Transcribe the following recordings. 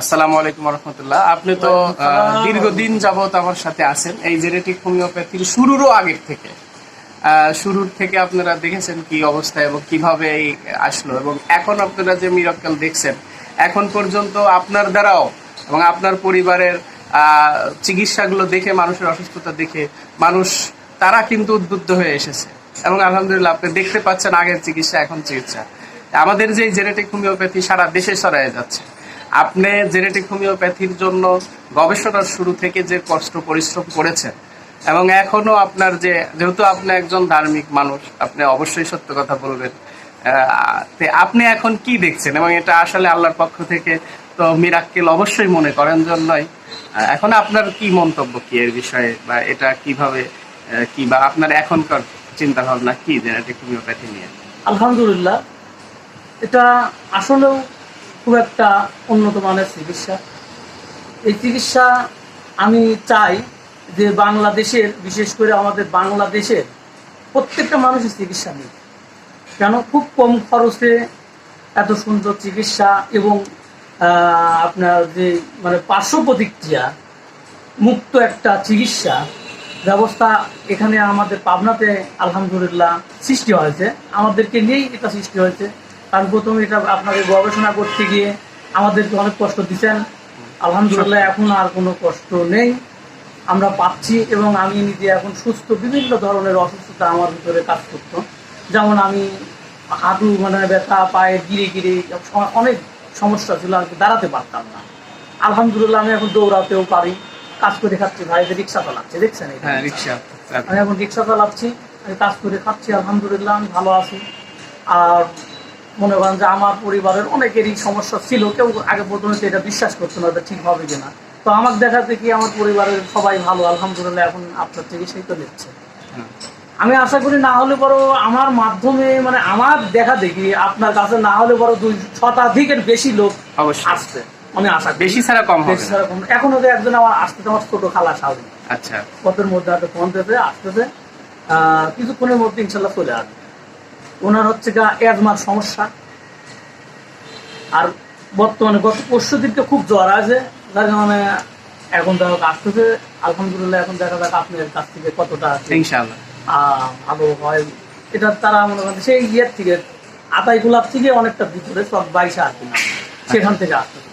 আসসালামু আলাইকুম রহমতুল্লাহ আপনি তো দীর্ঘদিন যাবত আমার সাথে আছেন। এই জেনেটিক হোমিওপ্যাথির শুরুরও আগের থেকে। শুরুর থেকে আপনারা দেখেছেন কি অবস্থা এবং কীভাবে এই আসলো। এবং এখন আপনারা যে মিরাক্কেল দেখছেন এখন পর্যন্ত আপনার দ্বারাও এবং আপনার পরিবারের আহ, চিকিৎসাগুলো দেখে মানুষের অসুস্থতা দেখে মানুষ তারা কিন্তু উদ্বুদ্ধ হয়ে এসেছে। এবং আলহামদুলিল্লাহ আপনি দেখতে পাচ্ছেন আগের চিকিৎসা এখন চিকিৎসা। আমাদের যে জেনেটিক হোমিওপ্যাথি সারা দেশে ছড়ায় যাচ্ছে। আপনি জেনেটিক হোমিওপ্যাথির জন্য গবেষণার শুরু থেকে যে কষ্ট, পরিশ্রম করেছেন এবং এখনও আপনার যে, যেহেতু আপনি একজন ধার্মিক মানুষ, আপনি অবশ্যই সত্য কথা বলবেন আপনি এখন কি দেখছেন? এবং এটা আসলে আল্লাহর পক্ষ থেকে তো মিরাক্কেল অবশ্যই মনে করেন জন্যই এখন আপনার কি মন্তব্য কি এর বিষয়ে? বা এটা কীভাবে কি বা আপনার এখনকার চিন্তা ভাবনা কি জেনেটিক হোমিওপ্যাথি নিয়ে? আলহামদুলিল্লাহ। এটা আসলেও খুব একটা উন্নত মানের চিকিৎসা। এই চিকিৎসা আমি চাই যে বাংলাদেশের, বিশেষ করে আমাদের বাংলাদেশের প্রত্যেকটা মানুষের চিকিৎসা নেই কেন? খুব কম খরচে এত সুন্দর চিকিৎসা এবং আপনার যে মানে পার্শ্ব প্রতিক্রিয়া মুক্ত একটা চিকিৎসা ব্যবস্থা এখানে আমাদের পাবনাতে আলহামদুলিল্লাহ সৃষ্টি হয়েছে। আমাদেরকে নিয়েই এটা সৃষ্টি হয়েছে। কারণ প্রথমে এটা আপনাদের গবেষণা করতে গিয়ে আমাদেরকে অনেক কষ্ট দিচ্ছেন। আলহামদুলিল্লাহ এখন আর কোনো কষ্ট নেই। আমরা পাচ্ছি এবং আমি নিজে এখন সুস্থ বিভিন্ন ধরনের অসুস্থতা আমার ভিতরে কাজ করতো। যেমন আমি হাঁটু মানে ব্যথা পায়ে গিরে গিরে অনেক সমস্যা ছিল আর কি দাঁড়াতে পারতাম না। আলহামদুলিল্লাহ আমি এখন দৌড়াতেও পারি কাজ করে খাচ্ছি ভাই রিক্সা চালাচ্ছে দেখছেন হ্যাঁ আমি এখন রিক্সা চালাচ্ছি আমি কাজ করে খাচ্ছি আলহামদুলিল্লাহ আমি ভালো আছি। আর মনে করেন যে আমার পরিবারের অনেকেরই সমস্যা ছিল কেউ আগে প্রথমে তো এটা বিশ্বাস করতো না এটা ঠিক হবে কিনা। তো আমার দেখাতে কি আমার পরিবারের সবাই ভালো আলহামদুলিল্লাহ এখন আপনার চিকিৎসাই তো নিচ্ছে। হ্যাঁ। আমি আশা করি না হলে বড় আমার মাধ্যমে মানে আমার দেখা দেখি আপনার কাছে না হলে বড় দুই শতাধিকের বেশি লোক অবশ্যই। আসছে আমি আশা বেশি ছাড়া কম বেশি ছাড়া কম- এখনও তো একজন আমার আসতে আমার ছোট খালা সাউরি আচ্ছা। পথের মধ্যে হয়তো ফোন দেবে আসতেছে। আহ, কিছুক্ষণের মধ্যে ইনশাল্লাহ চলে আসবে। ওনার হচ্ছে গা অ্যাজমার সমস্যা। আর বর্তমানে গত পরশু দিনকে খুব জ্বর আছে যার কারণে এখন দেখা আসতেছে। আলহামদুলিল্লাহ এখন দেখা যাক আপনার কাছ থেকে কতটা ইনশাআল্লাহ। ভালো হয়। এটা তারা মনে করেন সেই ইয়ের থেকে আতাই গোলাপ থেকে অনেকটা ভিতরে সব বাইশে কি। না সেখান থেকে আসতেছে।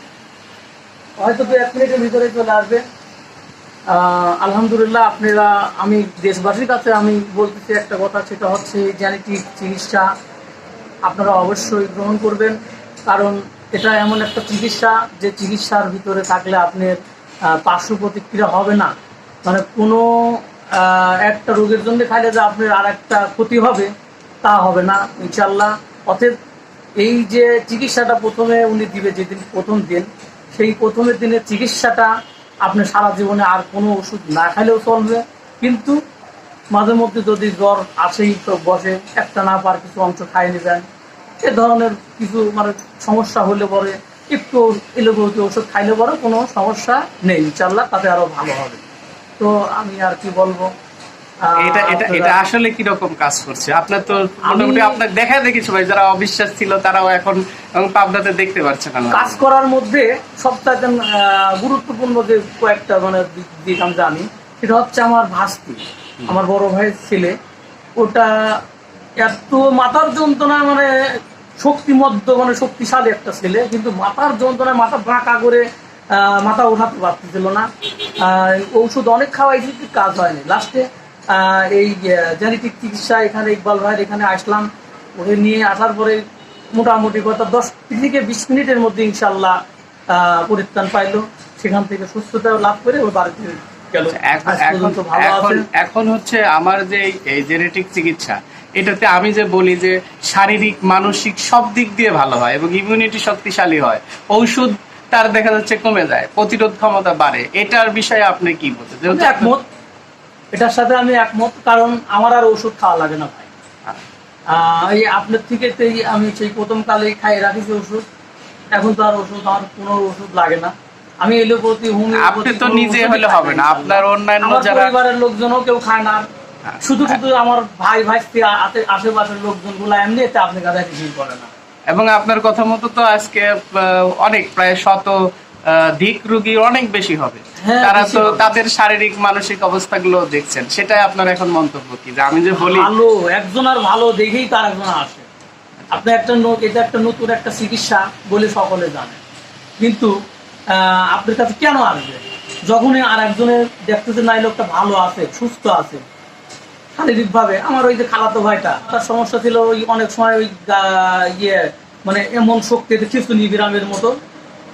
হয়তো দু এক মিনিটের ভিতরে চলে আসবে। আলহামদুলিল্লাহ আপনারা, আমি দেশবাসীর কাছে আমি বলতেছি একটা কথা, সেটা হচ্ছে জেনেটিক চিকিৎসা আপনারা অবশ্যই গ্রহণ করবেন, কারণ এটা এমন একটা চিকিৎসা যে চিকিৎসার ভিতরে থাকলে আপনার পার্শ্ব প্রতিক্রিয়া হবে না। মানে কোনো একটা রোগের জন্য খাইলে যে আপনার আর একটা ক্ষতি হবে, তা হবে না ইনশাল্লাহ অতএব এই যে চিকিৎসাটা প্রথমে উনি দিবে, যেদিন প্রথম দিন, সেই প্রথমের দিনের চিকিৎসাটা আপনি সারা জীবনে আর কোনো ওষুধ না খাইলেও চলবে। কিন্তু মাঝে মধ্যে যদি জ্বর আসেই তো বসে, একটা না পার কিছু অংশ খাই নেবেন। এ ধরনের কিছু মানে সমস্যা হলে পরে একটু এলোপ্যাথি ওষুধ খাইলে পরে কোনো সমস্যা নেই ইনশাল্লাহ তাতে আরও ভালো হবে। তো আমি আর কি বলব এটা এটা এটা আসলে কি রকম কাজ করছে? আপনার তো মোটামুটি আপনার দেখা দেখি সবাই যারা অবিশ্বাস ছিল তারাও এখন পাবনাতে দেখতে পাচ্ছেন আল্লাহ কাজ করার মধ্যে সবচাইতে গুরুত্বপূর্ণ যে কয়েকটা মানে দিক- আমি জানি সেটা হচ্ছে আমার ভাস্তি আমার বড় ভাইয়ের ছেলে। ওটা এত মাথার যন্ত্রণা মানে শক্তিমধ্য মানে শক্তিশালী একটা ছেলে কিন্তু মাথার যন্ত্রণায় মাথা বাঁকা করে আহ, মাথা ওঠাতে পারতেছিল না। আহ, ঔষধ অনেক খাওয়াইছি কাজ হয়নি। লাস্টে এই জেনেটিক চিকিৎসা এখানে ইকবাল ভাইয়ের এখানে আসলাম। ওকে নিয়ে আসার পরে মোটামুটি কথা দশ থেকে বিশ মিনিটের মধ্যে ইনশাল্লাহ পরিত্রাণ পাইলো। সেখান থেকে সুস্থতা লাভ করে ও বাড়িতে এখন আজ এখন হচ্ছে আমার যে এই জেনেটিক চিকিৎসা এটাতে আমি যে বলি যে শারীরিক মানসিক সব দিক দিয়ে ভালো হয় এবং ইমিউনিটি শক্তিশালী হয়। ঔষধ তার দেখা যাচ্ছে কমে যায় প্রতিরোধ ক্ষমতা বাড়ে। এটার বিষয়ে আপনি কি যেহেতু একমত। এটার সাথে আমি একমত কারণ আমার আর ওষুধ খাওয়া লাগে না ভাই। এই আপনার থেকে আমি সেই প্রথম কালেই খাই রাখিছি ওষুধ। এখন তো আর ওষুধ আমার কোনো ওষুধ লাগে না। আমি এলোপ্যাথি হোমিওপ্যাথি আপনি তো নিজে হলে হবে না। আপনার অন্যান্য যারা পরিবারের লোকজনও কেউ খায় না। হ্যাঁ। শুধু শুধু আমার ভাই ভাই আশেপাশের লোকজনগুলো এমনি এতে আপনার কাছে কিছুই করে না। এবং আপনার কথা মতো তো আজকে অনেক প্রায় শত দিক রুগী অনেক বেশি হবে। হ্যাঁ, তারা তো তাদের শারীরিক মানসিক অবস্থাগুলো দেখছেন। সেটাই আপনার এখন মন্তব্য কি? যে আমি যে বলি ভালো একজন আর ভালো দেখেই তার একজন আসে। আপনি একটা এটা একটা নতুন একটা চিকিৎসা বলে সকলে জানে। কিন্তু আপনার কাছে কেন আসবে? যখনই আর একজনের দেখতেছে না এই লোকটা ভালো আছে সুস্থ আছে। শারীরিক ভাবে আমার ওই যে খালাতো ভাইটা তার সমস্যা ছিল ওই অনেক সময় ওই ইয়ে মানে এমন শক্তি খিস্তুনি বিরামের মতো।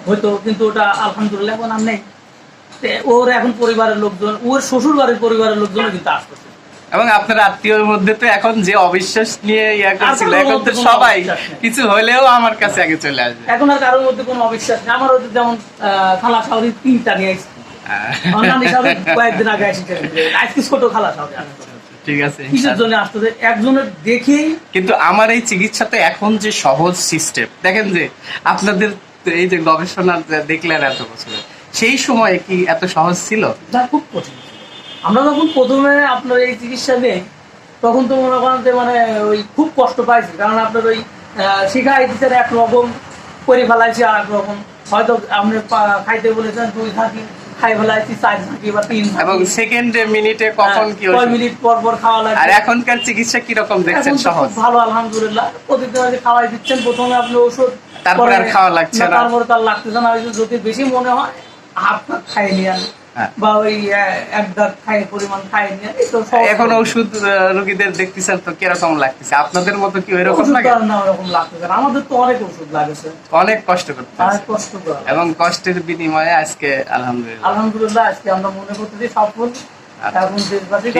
হয়তো কিন্তু ওটা আলহামদুলিল্লাহ এখন আর নেই। ওর এখন পরিবারের লোকজন ওর শ্বশুর বাড়ির পরিবারের লোকজন কিন্তু আসতেছে। এবং আপনার আত্মীয়র মধ্যে তো এখন যে অবিশ্বাস নিয়ে ইয়া করছিল এখন তো সবাই কিছু হলেও আমার কাছে আগে চলে আসবে। এখন আর কারোর মধ্যে কোনো অবিশ্বাস নেই। আমার হচ্ছে যেমন খালা সাউরি তিনটা নিয়ে আমার কয়েকদিন আগে এসেছে। আজকে ছোট খালা সাউরি ঠিক আছে। কিসের জন্য আসতেছে? একজনের দেখেই কিন্তু আমার এই চিকিৎসাতে এখন যে সহজ সিস্টেম দেখেন যে আপনাদের এই যে গবেষণা দেখলেন এত বছরে, সেই সময় কি এত সহজ ছিল? যা খুব কঠিন আমরা যখন প্রথমে আপনার এই চিকিৎসা নেই তখন তো মনে করেন যে মানে ওই খুব কষ্ট পাইছি, কারণ আপনার ওই শিখা দিচ্ছেন একরকম করে ফেলাইছি আর একরকম হয়তো আপনি খাইতে বলেছেন দুই থাকি। এবং সেকেন্ডে মিনিটে কখন কি হ্যাঁ, মিনিট পর পর খাওয়া লাগে আর এখনকার চিকিৎসা কীরকম দেখছেন? সহজ। ভালো আলহামদুলিল্লাহ। প্রতিদিন আজকে খাওয়াই দিচ্ছেন প্রথমে আপনি ওষুধ তারপরে আর খাওয়া লাগছে না। তারপরে তার লাগতেছে না। যদি বেশি মনে হয় হাফ খাইয়ে খাই নিয়ে। বা ওই এক দাঁত পরিমাণ সহজ এখন ওষুধ রোগীদের দেখতেছেন তো কীরকম লাগতেছে? আপনাদের মতো কি ওইরকম লাগে? না ওরকম লাগতেছে আমাদের তো অনেক ওষুধ লাগেছে। অনেক কষ্ট করতে অনেক কষ্ট করে। এবং কষ্টের বিনিময়ে আজকে আলহামদুলিল্লাহ। আলহামদুলিল্লাহ আজকে আমরা মনে করতেছি সফল। এখন দেশবাসীর